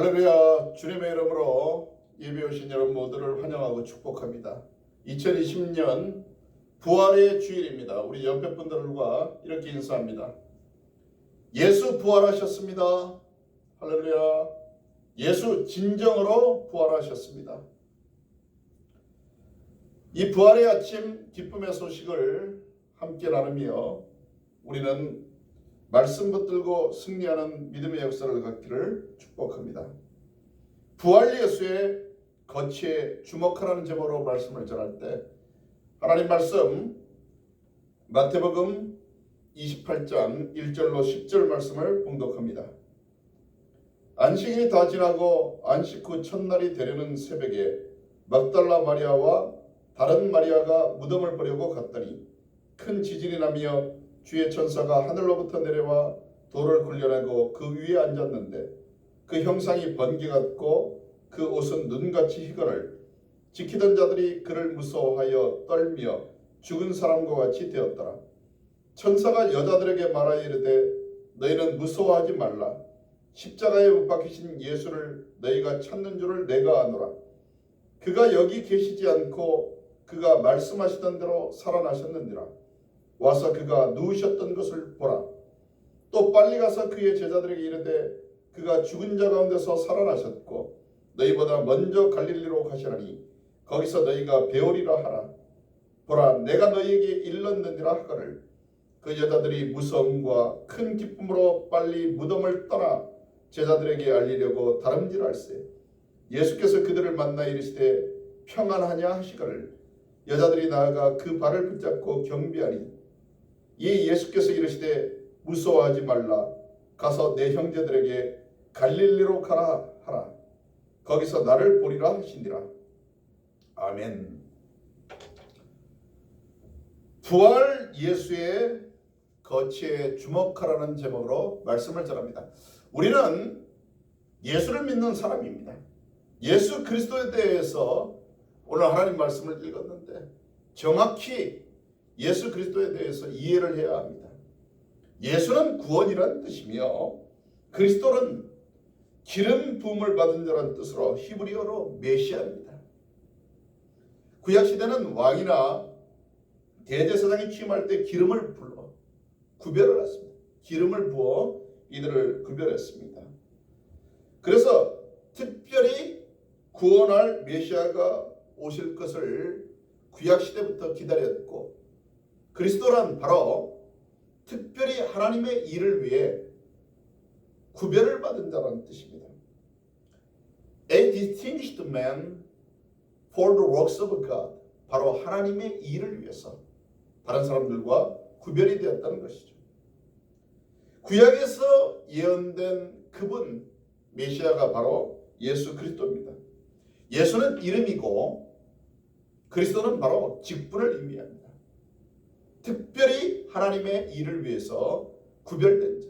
할렐루야 주님의 이름으로 예배 오신 여러분 모두를 환영하고 축복합니다. 2020년 부활의 주일입니다. 우리 옆에 분들과 이렇게 인사합니다. 예수 부활하셨습니다. 할렐루야. 예수 진정으로 부활하셨습니다. 이 부활의 아침 기쁨의 소식을 함께 나누며 우리는 말씀 붙들고 승리하는 믿음의 역사를 갖기를 축복합니다. 부활 예수의 거치에 주목하라는 제목으로 말씀을 전할 때 하나님 말씀 마태복음 28장 1절로 10절 말씀을 봉독합니다. 안식일이 다 지나고 안식 후 첫날이 되려는 새벽에 막달라 마리아와 다른 마리아가 무덤을 보려고 갔더니 큰 지진이 나며 주의 천사가 하늘로부터 내려와 돌을 굴려내고 그 위에 앉았는데 그 형상이 번개 같고 그 옷은 눈같이 희거늘 지키던 자들이 그를 무서워하여 떨며 죽은 사람과 같이 되었더라. 천사가 여자들에게 말하여 이르되 너희는 무서워하지 말라. 십자가에 못 박히신 예수를 너희가 찾는 줄을 내가 아노라. 그가 여기 계시지 않고 그가 말씀하시던 대로 살아나셨느니라. 와서 그가 누우셨던 것을 보라. 또 빨리 가서 그의 제자들에게 이르되 그가 죽은 자 가운데서 살아나셨고 너희보다 먼저 갈릴리로 가시라니 거기서 너희가 배우리라 하라. 보라 내가 너희에게 일렀느니라 하거늘 그 여자들이 무서움과 큰 기쁨으로 빨리 무덤을 떠나 제자들에게 알리려고 다름질할세 예수께서 그들을 만나 이르시되 평안하냐 하시거늘 여자들이 나아가 그 발을 붙잡고 경비하니 이 예수께서 이르시되 무서워하지 말라 가서 내 형제들에게 갈릴리로 가라 하라 거기서 나를 보리라 하시니라 아멘 부활 예수의 거치에 주목하라는 제목으로 말씀을 전합니다. 우리는 예수를 믿는 사람입니다. 예수 그리스도에 대해서 오늘 하나님 말씀을 읽었는데 정확히 예수 그리스도에 대해서 이해를 해야 합니다. 예수는 구원이라는 뜻이며 그리스도는 기름 부음을 받은 자라는 뜻으로 히브리어로 메시아입니다. 구약 시대는 왕이나 대제사장이 취임할 때 기름을 불러 구별을 했습니다. 기름을 부어 이들을 구별했습니다. 그래서 특별히 구원할 메시아가 오실 것을 구약 시대부터 기다렸고 그리스도란 바로 특별히 하나님의 일을 위해 구별을 받은 자라는 뜻입니다. A distinguished man for the works of God. 바로 하나님의 일을 위해서 다른 사람들과 구별이 되었다는 것이죠. 구약에서 예언된 그분 메시아가 바로 예수 그리스도입니다. 예수는 이름이고 그리스도는 바로 직분을 의미합니다. 특별히 하나님의 일을 위해서 구별된 자.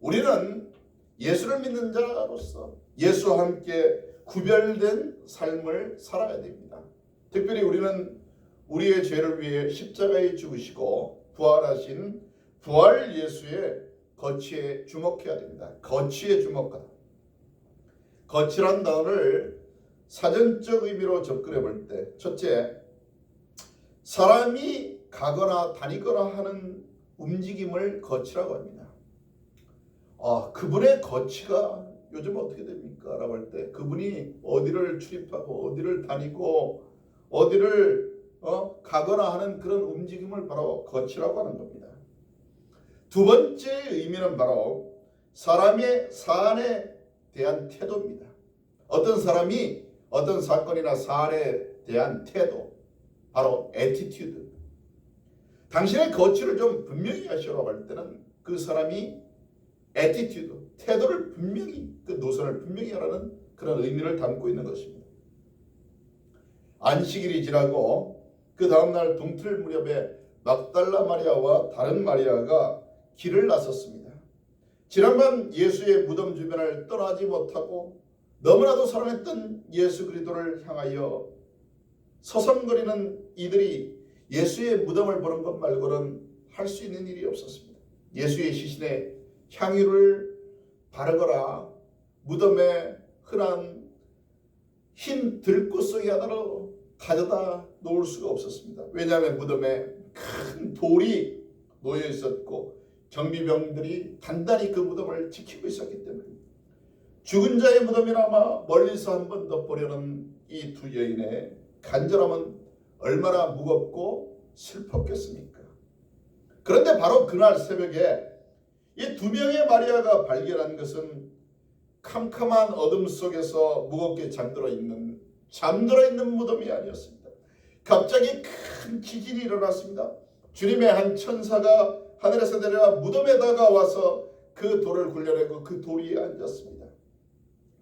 우리는 예수를 믿는 자로서 예수와 함께 구별된 삶을 살아야 됩니다. 특별히 우리는 우리의 죄를 위해 십자가에 죽으시고 부활하신 부활 예수의 거치에 주목해야 됩니다. 거치에 주목하다. 거치란 단어를 사전적 의미로 접근해 볼 때, 첫째, 사람이 가거나 다니거나 하는 움직임을 거치라고 합니다. 아, 그분의 거치가 요즘 어떻게 됩니까? 라고 할 때, 그분이 어디를 출입하고, 어디를 다니고, 어디를 어, 가거나 하는 그런 움직임을 바로 거치라고 하는 겁니다. 두 번째 의미는 바로 사람의 사안에 대한 태도입니다. 어떤 사람이 어떤 사건이나 사안에 대한 태도, 바로 에티튜드. 당신의 거치를 좀 분명히 하시라고 할 때는 그 사람이 에티튜드, 태도를 분명히 그 노선을 분명히 하라는 그런 의미를 담고 있는 것입니다. 안식일이 지나고 그 다음날 동틀 무렵에 막달라 마리아와 다른 마리아가 길을 나섰습니다. 지난번 예수의 무덤 주변을 떠나지 못하고 너무나도 사랑했던 예수 그리스도를 향하여 서성거리는 이들이 예수의 무덤을 보는 것 말고는 할 수 있는 일이 없었습니다. 예수의 시신에 향유를 바르거나 무덤에 그러한 흰 들꽃 속에 하나로 가져다 놓을 수가 없었습니다. 왜냐하면 무덤에 큰 돌이 놓여 있었고 경비병들이 단단히 그 무덤을 지키고 있었기 때문입니다. 죽은 자의 무덤이나마 멀리서 한 번 더 보려는 이 두 여인의 간절함은 얼마나 무겁고 슬펐겠습니까? 그런데 바로 그날 새벽에 이 두 명의 마리아가 발견한 것은 캄캄한 어둠 속에서 무겁게 잠들어 있는 잠들어 있는 무덤이 아니었습니다. 갑자기 큰 지진이 일어났습니다. 주님의 한 천사가 하늘에서 내려와 무덤에 다가와서 그 돌을 굴려내고 그 돌 위에 앉았습니다.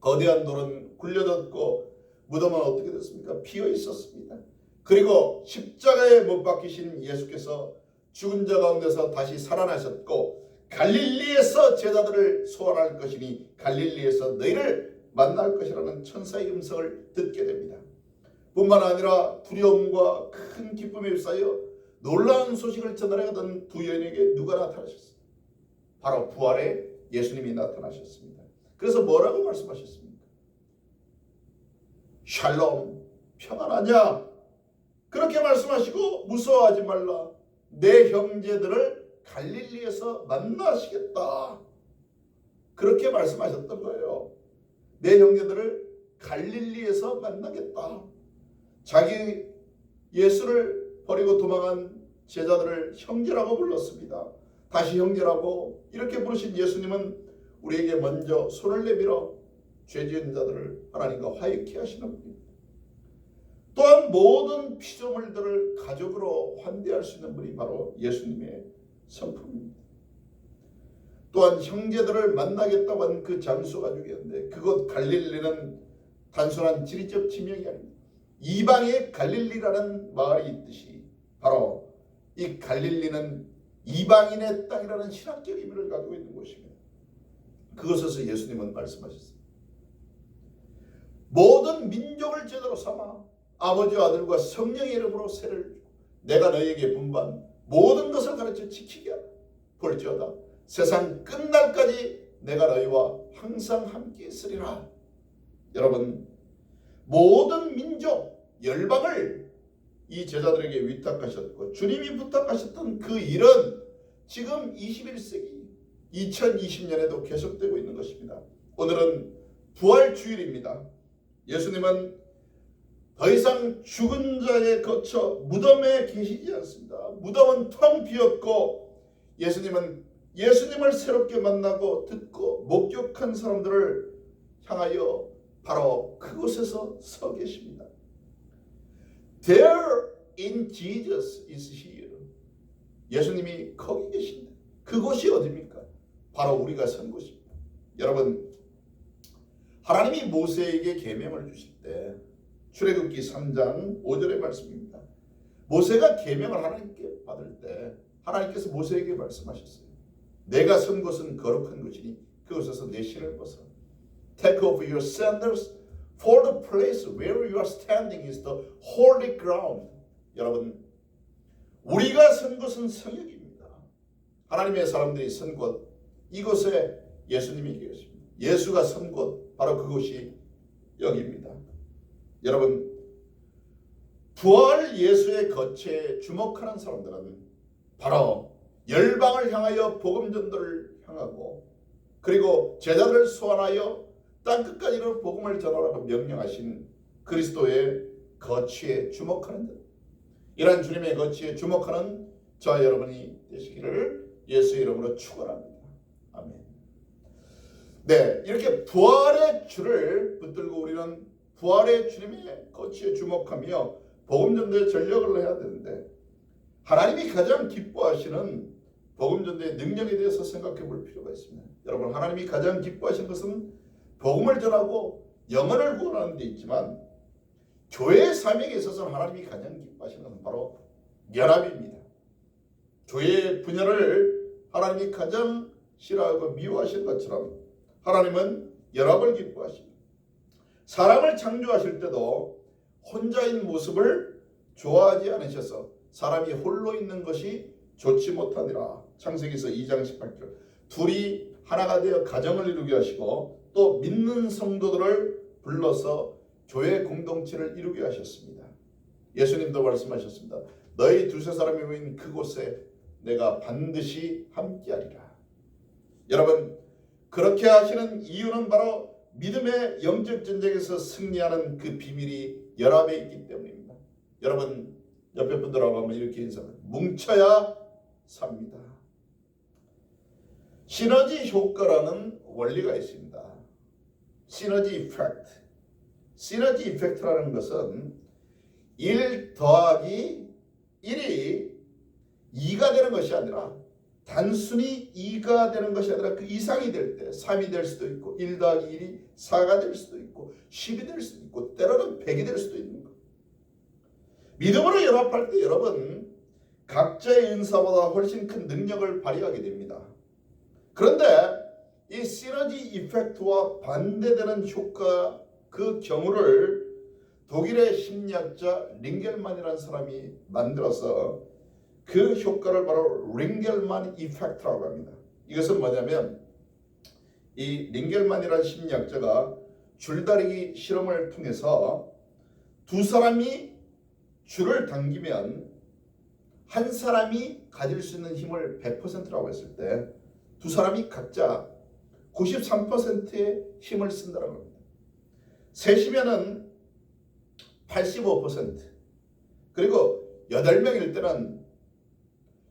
거대한 돌은 굴려졌고 무덤은 어떻게 됐습니까? 비어 있었습니다. 그리고 십자가에 못 박히신 예수께서 죽은 자 가운데서 다시 살아나셨고 갈릴리에서 제자들을 소환할 것이니 갈릴리에서 너희를 만날 것이라는 천사의 음성을 듣게 됩니다. 뿐만 아니라 두려움과 큰 기쁨에 휩싸여 놀라운 소식을 전하려던 두 여인에게 누가 나타나셨어요? 바로 부활의 예수님이 나타나셨습니다. 그래서 뭐라고 말씀하셨습니까? 샬롬 평안하냐? 그렇게 말씀하시고 무서워하지 말라. 내 형제들을 갈릴리에서 만나시겠다. 그렇게 말씀하셨던 거예요. 내 형제들을 갈릴리에서 만나겠다. 자기 예수를 버리고 도망한 제자들을 형제라고 불렀습니다. 다시 형제라고 이렇게 부르신 예수님은 우리에게 먼저 손을 내밀어 죄 지은 자들을 하나님과 화해케 하시는 분입니다. 또한 모든 피조물들을 가족으로 환대할 수 있는 분이 바로 예수님의 성품입니다. 또한 형제들을 만나겠다고 한 그 장소가 중요한데 그곳 갈릴리는 단순한 지리적 지명이 아닙니다. 이방의 갈릴리라는 말이 있듯이 바로 이 갈릴리는 이방인의 땅이라는 신학적 의미를 가지고 있는 곳입니다. 그것에서 예수님은 말씀하셨습니다. 모든 민족을 제대로 삼아 아버지와 아들과 성령의 이름으로 세를 내가 너희에게 분반 모든 것을 가르쳐 지키게. 볼지어다 세상 끝날까지 내가 너희와 항상 함께 있으리라. 여러분 모든 민족 열방을 이 제자들에게 위탁하셨고 주님이 부탁하셨던 그 일은 지금 21세기 2020년에도 계속되고 있는 것입니다. 오늘은 부활 주일입니다. 예수님은 더 이상 죽은 자에 거쳐 무덤에 계시지 않습니다. 무덤은 텅 비었고 예수님은 예수님을 새롭게 만나고 듣고 목격한 사람들을 향하여 바로 그곳에서 서 계십니다. There in Jesus is here. 예수님이 거기 계신다. 그곳이 어디입니까? 바로 우리가 선 곳입니다. 여러분, 하나님이 모세에게 계명을 주실 때 출애굽기 3장 5절의 말씀입니다. 모세가 계명을 하나님께 받을 때 하나님께서 모세에게 말씀하셨어요. 내가 선 곳은 거룩한 것이니 그곳에서 내 신을 벗어. Take off your sandals, for the place where you are standing is the holy ground. 여러분, 우리가 선 곳은 성역입니다. 하나님의 사람들이 선 곳, 이곳에 예수님이 계십니다. 예수가 선 곳, 바로 그곳이 여기입니다. 여러분, 부활 예수의 거체에 주목하는 사람들은 바로 열방을 향하여 복음 전도를 향하고 그리고 제자들을 소환하여 땅 끝까지로 복음을 전하라고 명령하신 그리스도의 거치에 주목하는 자. 이러한 주님의 거치에 주목하는 저 여러분이 되시기를 예수 이름으로 축원합니다. 아멘. 네, 이렇게 부활의 주를 붙들고 우리는 부활의 주님의 거치에 주목하며 복음 전도에 전력을 해야 되는데 하나님이 가장 기뻐하시는 복음 전도의 능력에 대해서 생각해 볼 필요가 있습니다. 여러분, 하나님이 가장 기뻐하시는 것은 복음을 전하고 영혼을 구원하는 데 있지만 교회의 삶에 있어서는 하나님이 가장 기뻐하시는 것은 바로 연합입니다. 교회의 분열을 하나님이 가장 싫어하고 미워하시는 것처럼 하나님은 연합을 기뻐하십니다. 사람을 창조하실 때도 혼자인 모습을 좋아하지 않으셔서 사람이 홀로 있는 것이 좋지 못하니라. 창세기서 2장 18절. 둘이 하나가 되어 가정을 이루게 하시고 또 믿는 성도들을 불러서 교회 공동체를 이루게 하셨습니다. 예수님도 말씀하셨습니다. 너희 두세 사람이 모인 그곳에 내가 반드시 함께하리라. 여러분 그렇게 하시는 이유는 바로 믿음의 영적 전쟁에서 승리하는 그 비밀이 연합에 있기 때문입니다. 여러분 옆에 분들하고 한번 이렇게 인사합니다. 뭉쳐야 삽니다. 시너지 효과라는 원리가 있습니다. 시너지 이펙트. 시너지 이펙트라는 것은 1 더하기 1이 2가 되는 것이 아니라 단순히 2가 되는 것이 아니라 그 이상이 될 때 3이 될 수도 있고 1 더하기 1이 4가 될 수도 있고 10이 될 수도 있고 때로는 100이 될 수도 있는 것. 믿음으로 연합할 때 여러분 각자의 은사보다 훨씬 큰 능력을 발휘하게 됩니다. 그런데 이 시너지 이펙트와 반대되는 효과 그 경우를 독일의 심리학자 링겔만이라는 사람이 만들어서 그 효과를 바로 링겔만 이펙트라고 합니다. 이것은 뭐냐면 이 링겔만이라는 심리학자가 줄다리기 실험을 통해서 두 사람이 줄을 당기면 한 사람이 가질 수 있는 힘을 100%라고 했을 때 두 사람이 각자 93%의 힘을 쓴다는 겁니다. 셋이면은 85% 그리고 8명일 때는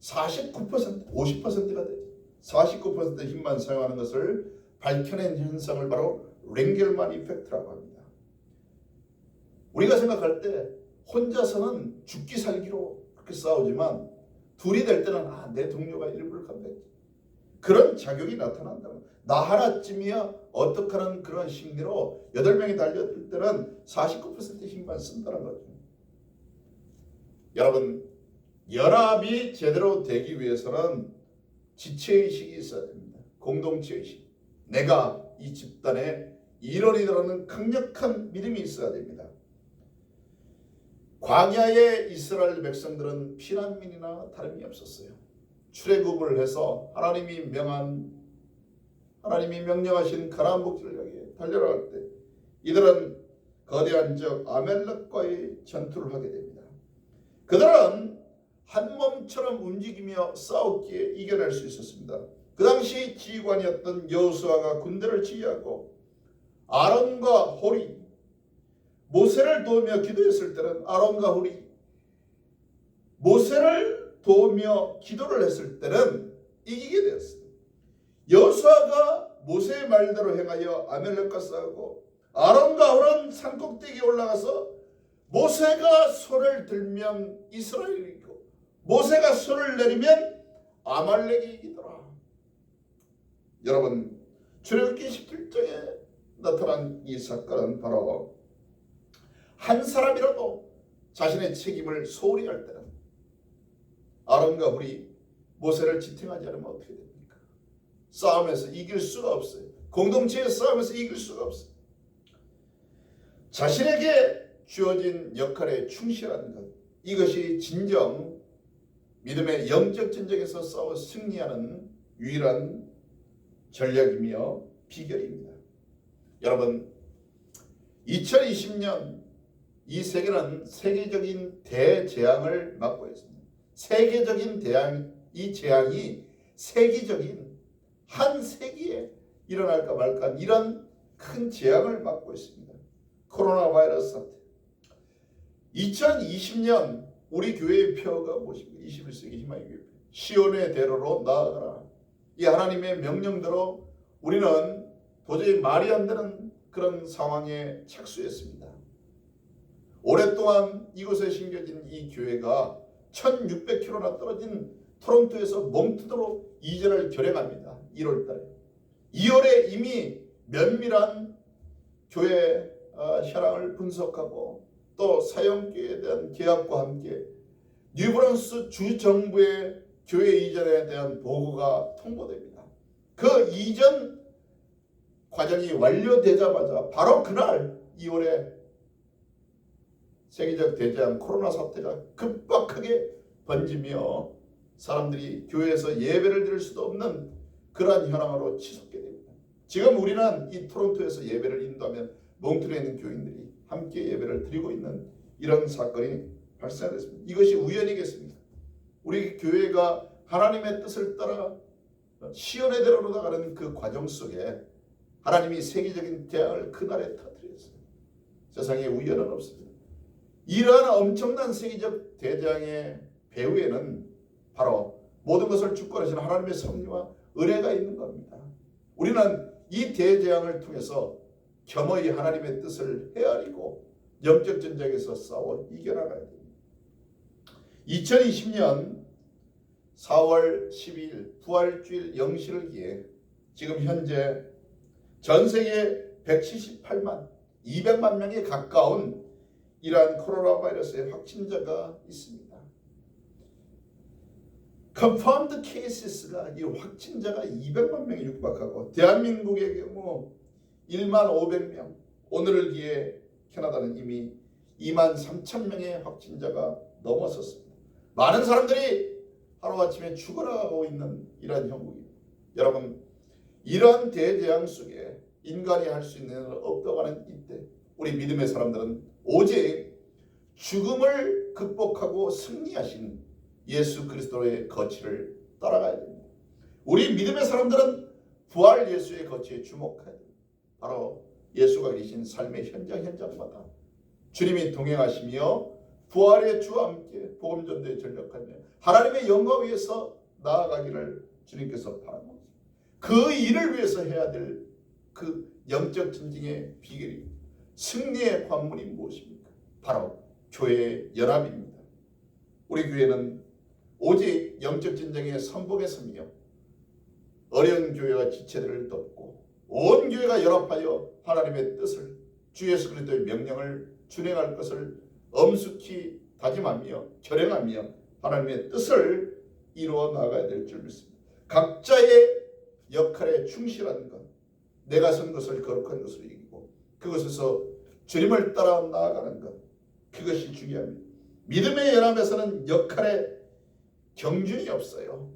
49% 50%가 되죠. 49% 힘만 사용하는 것을 밝혀낸 현상을 바로 랭겔만 이펙트라고 합니다. 우리가 생각할 때 혼자서는 죽기 살기로 그렇게 싸우지만 둘이 될 때는 아, 내 동료가 일부를 감당했지. 그런 작용이 나타난다. 나 하나쯤이야 어떡하는 그런 심리로 여덟 명이 달려들 때는 49% 힘만 쓴다는 거죠. 여러분 연합이 제대로 되기 위해서는 지체의식이 있어야 됩니다. 공동체의식. 내가 이 집단의 일원이라는 강력한 믿음이 있어야 됩니다. 광야의 이스라엘 백성들은 피난민이나 다름이 없었어요. 출애굽을 해서 하나님이 명한 하나님이 명령하신 가나안 복지를 향해 달려갈 때 이들은 거대한 적 아멜렉과의 전투를 하게 됩니다. 그들은 한 몸처럼 움직이며 싸웠기에 이겨낼 수 있었습니다. 그 당시 지휘관이었던 여호수아가 군대를 지휘하고 아론과 홀이 모세를 도우며 기도했을 때는 아론과 홀이 모세를 도우며 기도를 했을 때는 이기게 되었습니다. 여호수아가 모세의 말대로 행하여 아멜렉과 싸우고 아론과 홀은 산꼭대기에 올라가서 모세가 손을 들면 이스라엘이 모세가 손을 내리면 아말렉이 이기더라. 여러분 출애굽기 17장에 나타난 이 사건은 바로 한 사람이라도 자신의 책임을 소홀히 할 때는 아론과 훌이 모세를 지탱하지 않으면 어떻게 됩니까? 싸움에서 이길 수가 없어요. 공동체의 싸움에서 이길 수가 없어요. 자신에게 주어진 역할에 충실하는 것 이것이 진정 믿음의 영적 전쟁에서 싸워 승리하는 유일한 전략이며 비결입니다. 여러분 2020년 이 세계는 세계적인 대재앙을 맞고 있습니다. 세계적인 대항 이 재앙이 세계적인 한 세기에 일어날까 말까 이런 큰 재앙을 맞고 있습니다. 코로나 바이러스 사태. 2020년 우리 교회의 표가 무엇입니까? 21세기 희망의 교회. 시온의 대로로 나아가라. 이 하나님의 명령대로 우리는 도저히 말이 안 되는 그런 상황에 착수했습니다. 오랫동안 이곳에 심겨진 이 교회가 1600km나 떨어진 토론토에서 몽트도로 이전을 결행합니다. 1월달에. 2월에 이미 면밀한 교회 어, 현황을 분석하고 또 사형교에 대한 계약과 함께 뉴브런스 주정부의 교회 이전에 대한 보고가 통보됩니다. 그 이전 과정이 완료되자마자 바로 그날 2월에 세계적 대재앙 코로나 사태가 급박하게 번지며 사람들이 교회에서 예배를 드릴 수도 없는 그러한 현황으로 치솟게 됩니다. 지금 우리는 이 토론토에서 예배를 인도하면 몽트레에 있는 교인들이 함께 예배를 드리고 있는 이런 사건이 발생했습니다. 이것이 우연이겠습니까? 우리 교회가 하나님의 뜻을 따라 시연의 대로로 나가는 그 과정 속에 하나님이 세계적인 대항을 그날에 터뜨렸어요. 세상에 우연은 없습니다. 이러한 엄청난 세계적 대장의 배후에는 바로 모든 것을 주권하시는 하나님의 섭리와 은혜가 있는 겁니다. 우리는 이 대재앙을 통해서 겸허히 하나님의 뜻을 헤아리고 영적 전쟁에서 싸워 이겨나가야 됩니다. 2020년 4월 12일 부활주일 영시를 기해 지금 현재 전 세계 178만 200만 명에 가까운 이러한 코로나 바이러스의 확진자가 있습니다. confirmed cases가 이 확진자가 200만 명에 육박하고 대한민국의 경우 1만 500명 오늘을 기해 캐나다는 이미 2만 3천 명의 확진자가 넘어섰습니다. 많은 사람들이 하루아침에 죽어나가고 있는 이러한 형국입니다. 여러분 이러한 대재앙 속에 인간이 할 수 있는 일은 없다고 하는 이때 우리 믿음의 사람들은 오직 죽음을 극복하고 승리하신 예수 그리스도의 거치를 따라가야 됩니다. 우리 믿음의 사람들은 부활 예수의 거치에 주목해야 됩니다. 바로 예수가 계신 삶의 현장 현장마다 주님이 동행하시며 부활의 주와 함께 복음 전도에 전력하며 하나님의 영광 위해서 나아가기를 주님께서 바랍니다. 그 일을 위해서 해야 될 그 영적 전쟁의 비결이 승리의 관문이 무엇입니까? 바로 교회의 연합입니다. 우리 교회는 오직 영적 전쟁의 선봉에 서며 어려운 교회와 지체들을 돕고 온 교회가 연합하여 하나님의 뜻을 주 예수 그리스도의 명령을 준행할 것을 엄숙히 다짐하며 결행하며 하나님의 뜻을 이루어 나가야 될 줄 믿습니다. 각자의 역할에 충실한 것, 내가 선 것을 거룩한 것으로 이기고 그것에서 주님을 따라 나아가는 것, 그것이 중요합니다. 믿음의 연합에서는 역할에 경준이 없어요.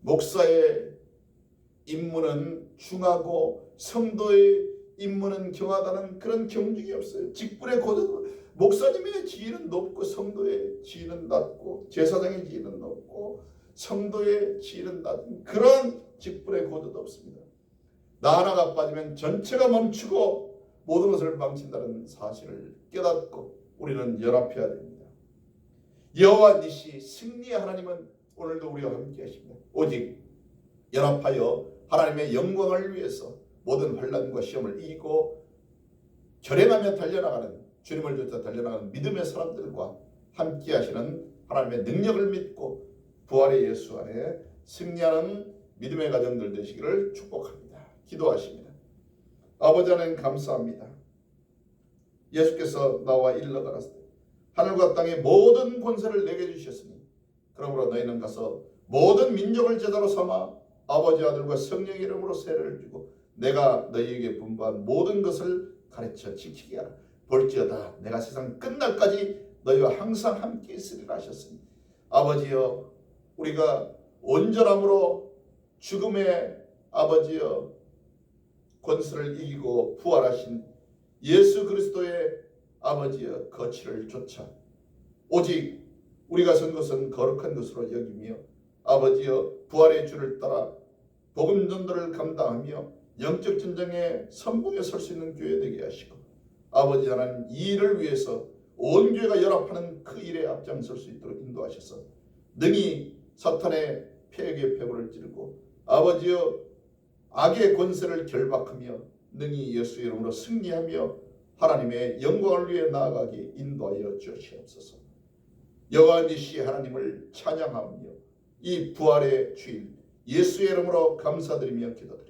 목사의 임무는 중하고 성도의 임무는 경하다는 그런 경중이 없어요. 직분의 고도 목사님의 지위는 높고 성도의 지위는 낮고 제사장의 지위는 높고 성도의 지위는 낮은 그런 직분의 고도도 없습니다. 나 하나가 빠지면 전체가 멈추고 모든 것을 망친다는 사실을 깨닫고 우리는 연합해야 됩니다. 여호와 니시 승리의 하나님은 오늘도 우리와 함께 하십니다. 오직 연합하여 하나님의 영광을 위해서 모든 환란과 시험을 이기고 결행하며 달려나가는 주님을 쫓아 달려나가는 믿음의 사람들과 함께 하시는 하나님의 능력을 믿고 부활의 예수 안에 승리하는 믿음의 가정들 되시기를 축복합니다. 기도하십니다. 아버지 하나님 감사합니다. 예수께서 나와 일러 가라사대 하늘과 땅의 모든 권세를 내게 주셨으니 그러므로 너희는 가서 모든 민족을 제자로 삼아 아버지 아들과 성령 이름으로 세례를 주고 내가 너희에게 분부한 모든 것을 가르쳐 지키게 하라. 볼지어다 내가 세상 끝날까지 너희와 항상 함께 있으리라 하셨으니 아버지여 우리가 온전함으로 죽음의 아버지여 권세를 이기고 부활하신 예수 그리스도의 아버지여 거치를 쫓아 오직 우리가 선 것은 거룩한 것으로 여기며 아버지여 부활의 주를 따라 복음 전도를 감당하며 영적 전쟁의 선봉에 설 수 있는 교회 되게 하시고 아버지 하나님 이 일을 위해서 온 교회가 연합하는 그 일에 앞장설 수 있도록 인도하셔서 능히 사탄의 폐역의 폐고를 찌르고 아버지여 악의 권세를 결박하며 능히 예수 이름으로 승리하며 하나님의 영광을 위해 나아가기 인도하여 주시옵소서. 여호와 니시 하나님을 찬양하며 이 부활의 주일 예수의 이름으로 감사드리며 기도드립니다.